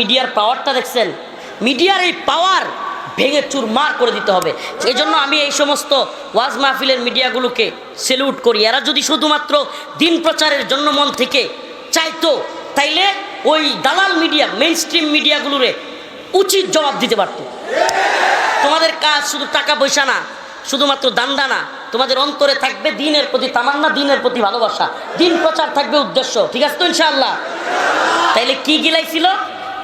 মিডিয়ার পাওয়ারটা দেখছেন? মিডিয়ার এই পাওয়ার ভেঙে চুরমার করে দিতে হবে। এই জন্য আমি এই সমস্ত ওয়াজ মাহফিলের মিডিয়াগুলোকে সেলুট করি। এরা যদি শুধুমাত্র দিন প্রচারের জন্য মন থেকে চাইতো, তাইলে ওই দালাল মিডিয়া মেইন স্ট্রিম মিডিয়াগুলোরে উচিত জবাব দিতে পারতো। তোমাদের কাজ শুধু টাকা পয়সা না, শুধুমাত্র দান্দা না, তোমাদের অন্তরে থাকবে দিনের প্রতি তামান্না, দিনের প্রতি ভালোবাসা। দিন প্রচার থাকবে উদ্দেশ্য, ঠিক আছে তো ইনশাআল্লাহ? তাইলে কি গিলাইছিল?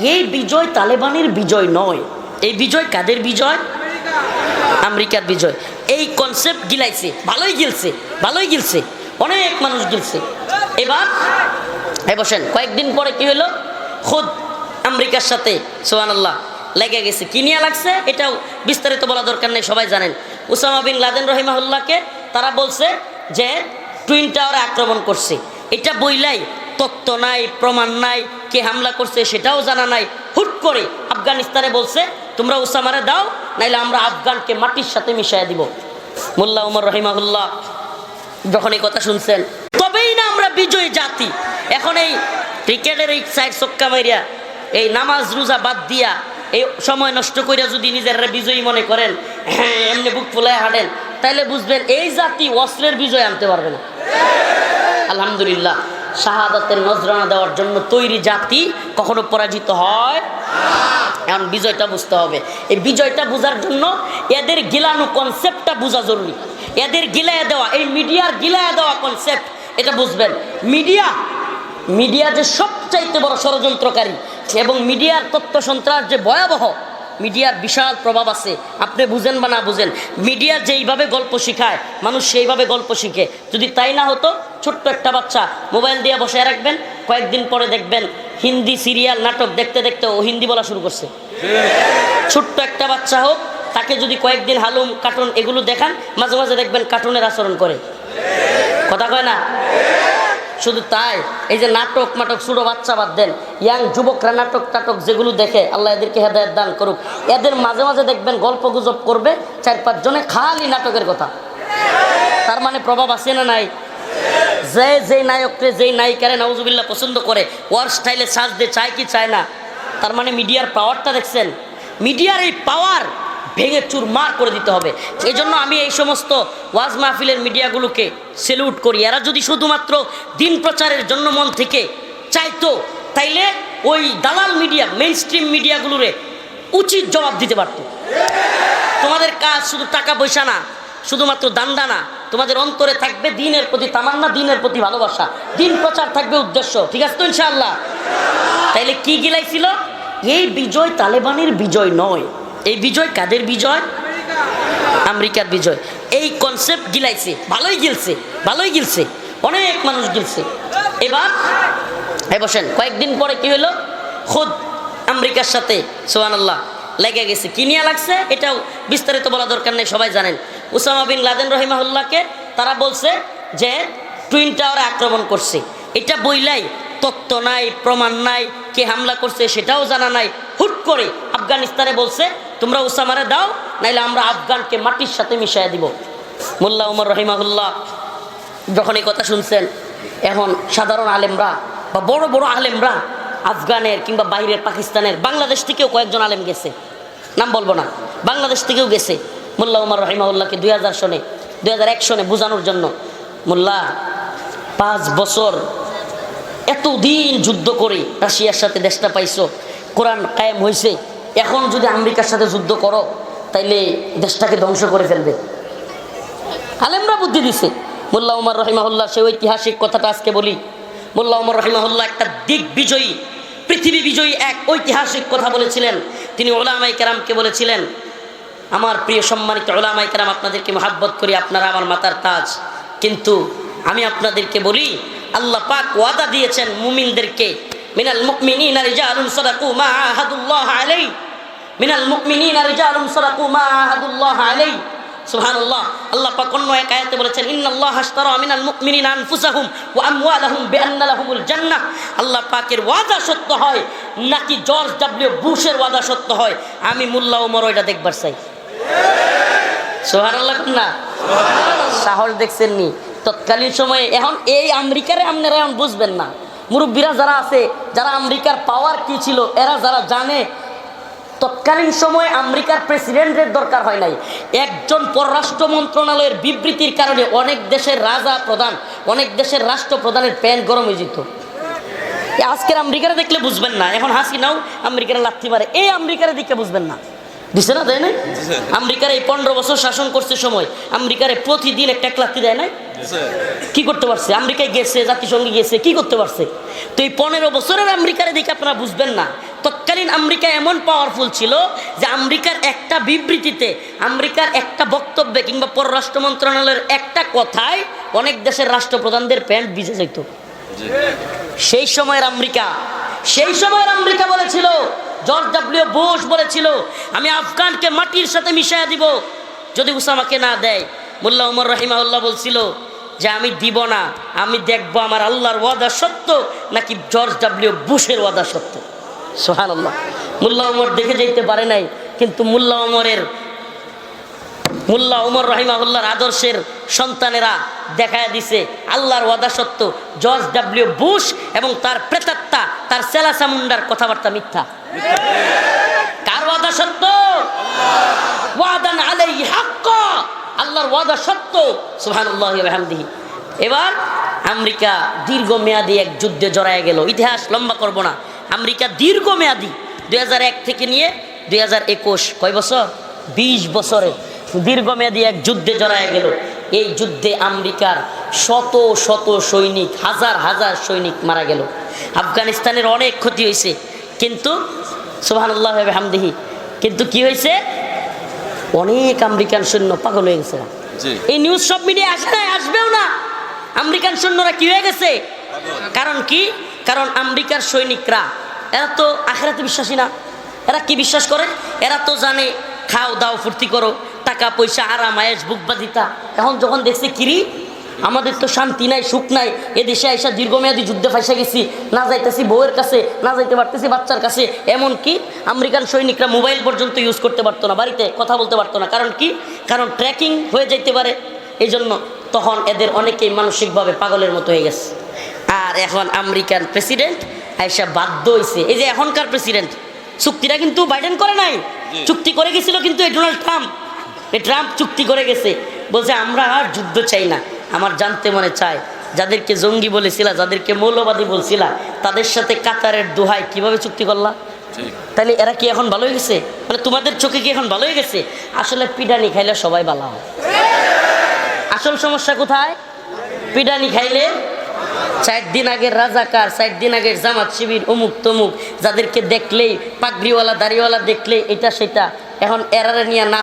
এই বিজয় তালেবানের বিজয় নয়। এই বিজয় কাদের বিজয়? আমেরিকার বিজয়। এই কনসেপ্ট গিলাইছে। ভালোই গিলছে ভালোই গিলছে। অনেক মানুষ গিলছে। এবার এই বসেন, কয়েকদিন পরে কি হলো খুদ আমেরিকার সাথে সোহান আল্লাহ লেগে গেছে। কি নিয়ে লাগছে? এটাও বিস্তারিত বলা দরকার নেই, সবাই জানেন। উসামা বিন লাদেন রহিমাহুল্লাহকে তারা বলছে যে টুইন টাওয়ারে আক্রমণ করছে। এটা বইলাই তত্ত্ব নাই, প্রমাণ নাই, কে হামলা করছে সেটাও জানা নাই। হুট করে আফগানিস্তানে বলছে, তোমরা উসামারে দাও, নাইলে আমরা আফগানকে মাটির সাথে মিশাইয়া দিব। মোল্লা উমর রহিমাহুল্লাহ যখন এই কথা শুনছেন, তবেই না আমরা বিজয়ী জাতি। এখন এই ক্রিকেটের এই সাইড চক্কা মারিয়া এই নামাজ রোজা বাদ দিয়া, এই সময় নষ্ট করিয়া যদি নিজেরা বিজয়ী মনে করেন হ্যাঁ এমনি বুক ফুলায় হাঁটেন, তাইলে বুঝবেন এই জাতি অস্ত্রের বিজয় আনতে পারবে না। আলহামদুলিল্লাহ। শাহাদাতের নজরানা দেওয়ার জন্য তৈরি জাতি কখনো পরাজিত হয়? এখন বিজয়টা বুঝতে হবে। এই বিজয়টা বোঝার জন্য এদের গিলানো কনসেপ্টটা বোঝা জরুরি। এদের গিলায় দেওয়া, এই মিডিয়ার গিলায় দেওয়া কনসেপ্ট এটা বুঝবেন। মিডিয়া মিডিয়া যে সবচাইতে বড় ষড়যন্ত্রকারী এবং মিডিয়ার তথ্য সন্ত্রাস যে ভয়াবহ মিডিয়ার বিশাল প্রভাব আছে। আপনি বুঝেন বা না বুঝেন, মিডিয়া যেইভাবে গল্প শিখায়, মানুষ সেইভাবে গল্প শিখে। যদি তাই না হতো, ছোট্ট একটা বাচ্চা মোবাইল দিয়ে বসে রাখবেন, কয়েকদিন পরে দেখবেন হিন্দি সিরিয়াল নাটক দেখতে দেখতে ও হিন্দি বলা শুরু করছে। ছোট্ট একটা বাচ্চা হোক, তাকে যদি কয়েকদিন হালুম, কার্টুন এগুলো দেখান, মাঝে মাঝে দেখবেন কার্টুনের আচরণ করে। কথা কয় না? শুধু তাই, এই যে নাটক মাটক ছোটো বাচ্চা বাদ দেন, ইয়াং যুবকরা নাটক টাটক যেগুলো দেখে, আল্লাহ এদেরকে হেদায়ত দান করুক। এদের মাঝে মাঝে দেখবেন গল্প গুজব করবে চার পাঁচ জনে খালি নাটকের কথা। তার মানে প্রভাব আছে না নাই? যে যেই নায়ককে যেই নায়িকারে নওয়াজুবিল্লাহ পছন্দ করে ওয়ার স্টাইলে সাজতে চায় কি চায় না? তার মানে মিডিয়ার পাওয়ারটা দেখছেন? মিডিয়ার এই পাওয়ার ভেঙে চুরমার করে দিতে হবে। এই জন্য আমি এই সমস্ত ওয়াজ মাহফিলের মিডিয়াগুলোকে সেলুট করি। এরা যদি শুধুমাত্র দিন প্রচারের জন্য মন থেকে চাইতো, তাইলে ওই দালাল মিডিয়া মেইন স্ট্রিম মিডিয়াগুলোরে উচিত জবাব দিতে পারতো। তোমাদের কাজ শুধু টাকা পয়সা না, শুধুমাত্র দান্দা না, তোমাদের অন্তরে থাকবে দিনের প্রতি তামান্না, দিনের প্রতি ভালোবাসা। দিন প্রচার থাকবে উদ্দেশ্য, ঠিক আছে তো ইনশাআল্লাহ? তাইলে কি গিলাইছিল? এই বিজয় তালেবানের বিজয় নয়। এই বিজয় কাদের বিজয়? আমেরিকার বিজয়। এই কনসেপ্ট গিলাইছে, ভালোই গিলছে ভালোই গিলছে, অনেক মানুষ গিলছে। এবার, এই বসেন, কয়েকদিন পরে কি হলো খুদ আমেরিকার সাথে সোহান আল্লাহ লেগে গেছে। কি নিয়ে লাগছে? এটাও বিস্তারিত বলা দরকার নেই, সবাই জানেন। উসামা বিন লাদেন রহিমাহুল্লাহকে তারা বলছে যে টুইন টাওয়ারে আক্রমণ করছে। এটা বইলাই তত্ত্ব নাই, প্রমাণ নাই, কে হামলা করছে সেটাও জানা নাই। হুট করে আফগানিস্তানে বলছে, তোমরা উসামারে দাও, নাইলে আমরা আফগানকে মাটির সাথে মিশাইয়া দিব। মোল্লা উমর রহিমাহুল্লাহ যখন এই কথা শুনছেন, এখন সাধারণ আলেমরা বা বড় বড় আলেমরা আফগানের কিংবা বাইরের পাকিস্তানের বাংলাদেশ থেকেও কয়েকজন আলেম গেছে। নাম বলব না। বাংলাদেশ থেকেও গেছে। মোল্লা উমর রহিমাউল্লাহকে দুই হাজার সনে, দুই হাজার এক সনে বোঝানোর জন্য মোল্লা পাঁচ বছর এতদিন যুদ্ধ করে রাশিয়ার সাথে দেশটা পাইছো। কোরআন কায়েম হয়েছে এখন যদি আমেরিকার সাথে যুদ্ধ করো, তাইলে দেশটাকে ধ্বংস করে ফেলবে। আলেমরা বুদ্ধি দিছে। মোল্লা উমর রহিমাহুল্লাহ সে ঐতিহাসিক কথাটা আজকে বলি। মোল্লা উমর রহিমাহুল্লাহ একটা দিক বিজয়ী, পৃথিবী বিজয়ী এক ঐতিহাসিক কথা বলেছিলেন। তিনি ওলামাই কেরামকে বলেছিলেন, আমার প্রিয় সম্মানিত ওলামাই কেরাম, আপনাদেরকে মহাব্বত করি, আপনারা আমার মাতার তাজ। কিন্তু আমি আপনাদেরকে বলি আল্লাহ পাক ওয়াদা দিয়েছেন মুমিনদেরকে। মিনাল মুমিনিনা রিজালুন সাদাকু মা আহাদুল্লাহ আলাইহি মিনাল মুমিনিনা রিজালুন সাদাকু মা আহাদুল্লাহ আলাইহি সুবহানাল্লাহ। আল্লাহ পাক অন্য এক আয়াতে বলেছেন, ইন্নাল্লাহ আশতারা মিনাল মুমিনিনা আনফুসাহুম ওয়া আমওয়ালাহুম বিআন্না লাহুমুল জান্নাহ। আল্লাহ পাকের ওয়াদা সত্য হয়, নাকি জর্জ ডব্লিউ বুশের ওয়াদা সত্য হয়? আমি মোল্লা ওমর ওইটা দেখবার চাই। সুবহানাল্লাহ না? সাহস দেখছেন নি তৎকালীন সময়ে এখন এই আমেরিকারে আপনারা এখন বুঝবেন না। মুরব্বীরা যারা আছে যারা আমেরিকার পাওয়ার কি ছিল এরা যারা জানে তৎকালীন সময়ে আমেরিকার প্রেসিডেন্টের দরকার হয় নাই। একজন পররাষ্ট্র মন্ত্রণালয়ের বিবৃতির কারণে অনেক দেশের রাজা প্রধান অনেক দেশের রাষ্ট্রপ্রধানের প্যান্ট গরম হয়ে যেত। আজকের আমেরিকারে দেখলে বুঝবেন না এখন হাসি নাও আমেরিকার লাথি মারে। এই আমেরিকার দিকে বুঝবেন না। দিছে না দেয় নাই? আমেরিকার এই পনেরো বছর শাসন করছে সময় আমেরিকারে প্রতিদিন একটা এক লাথি দেয় নাই? কি করতে পারছে? আমেরিকায় গেছে জাতিসংঘে গেছে কি করতে পারছে? তো এই পনেরো বছরের আমেরিকার দিকে আপনারা বুঝবেন না। তৎকালীন আমেরিকা এমন পাওয়ারফুল ছিল যে আমেরিকার একটা বিবৃতিতে আমেরিকার একটা বক্তব্যে কিংবা পররাষ্ট্র মন্ত্রণালয়ের একটা কথায় অনেক দেশের রাষ্ট্রপ্রধানদের প্যান্ট ভিজে যেত সেই সময়ের আমেরিকা সেই সময়ের আমেরিকা বলেছিল জর্জ ডাব্লিউ বোস বলেছিল আমি আফগানকে মাটির সাথে মিশাইয়া দিব। যদি উসামাকে না দেয় মোল্লা উমর রহিমাউল্লাহ বলছিল যে আমি দিব না, আমি দেখব আমার আল্লাহর ওয়াদা সত্য নাকি জর্জ ডাব্লিউ বুশের ওয়াদা সত্য? সোহান আল্লাহ মোল্লা উমর দেখে যেতে পারে নাই, কিন্তু মোল্লা উমরের মোল্লা উমর রহিমাহুল্লাহর আদর্শের সন্তানেরা দেখায় দিছে, আল্লাহর ওয়াদা সত্য, জর্জ ডাব্লিউ বুশ এবং তার প্রেতাত্মা, তার সেলাসা মুন্ডার কথাবার্তা মিথ্যা। কার ওয়াদা সত্য? ওয়াদা সত্য। সুবহানাল্লাহি এবার আমেরিকা দীর্ঘমেয়াদী এক যুদ্ধে জড়ায় গেল। ইতিহাস লম্বা করব না। আমেরিকা দীর্ঘমেয়াদী দু হাজার এক থেকে নিয়ে দুই হাজার একুশ, কয় বছর? বিশ বছরে দীর্ঘমেয়াদী এক যুদ্ধে জড়ায় গেল। এই যুদ্ধে আমেরিকার শত শত সৈনিক, হাজার হাজার সৈনিক মারা গেল। আফগানিস্তানের অনেক ক্ষতি হয়েছে। কিন্তু, সুবহানাল্লাহ হামদিহি কিন্তু কি হয়েছে? অনেক আমেরিকান সৈন্য পাগল হয়ে গেছে। এই নিউজ সব মিডিয়া আসে না আসবেও না। আমেরিকান সৈন্যরা কি হয়ে গেছে? কারণ কি? কারণ আমেরিকার সৈনিকরা, এরা তো আখেরাতে বিশ্বাসী না। এরা কি বিশ্বাস করে? এরা তো জানে, খাও দাও ফুর্তি করো, টাকা পয়সা, আরাম আয়েস বুকবাদিতা এখন যখন দেখছে কিরি আমাদের তো শান্তি নাই সুখ নাই। এ দেশে আইসা দীর্ঘমেয়াদী যুদ্ধে ফাইসা গেছি না যাইতেছি বউয়ের কাছে না যাইতে পারতেছি বাচ্চার কাছে। এমন কি আমেরিকান সৈনিকরা মোবাইল পর্যন্ত ইউজ করতে পারতো না বাড়িতে কথা বলতে পারতো না। কারণ কি? কারণ ট্র্যাকিং হয়ে যাইতে পারে। এই জন্য তখন এদের অনেকেই মানসিকভাবে পাগলের মতো হয়ে গেছে। আর এখন আমেরিকান প্রেসিডেন্ট আইসা বাধ্য হয়েছে এই যে এখনকার প্রেসিডেন্ট চুক্তিটা কিন্তু বাইডেন করে নাই। চুক্তি করে গেছিল কিন্তু এই ডোনাল্ড ট্রাম্প এই ট্রাম্প চুক্তি করে গেছে। বলছে আমরা আর যুদ্ধ চাই না। আমার জানতে মনে চায় যাদেরকে জঙ্গি বলেছিলা যাদেরকে মৌলবাদী বলছিলা তাদের সাথে কাতারের দোহাই কীভাবে চুক্তি করলা? তাহলে এরা কি এখন ভালো হয়ে গেছে? মানে তোমাদের চোখে কি এখন ভালো হয়ে গেছে? আসলে পিডানি খাইলে সবাই ভালো হয়। আসল সমস্যা কোথায়? পিডানি খাইলে চার দিন আগের রাজাকার চার দিন আগের জামাত শিবির অমুক তমুক যাদেরকে দেখলেই পাগড়িওয়ালা দাড়িওয়ালা দেখলেই এটা সেটা এখন এরারে নিয়ে না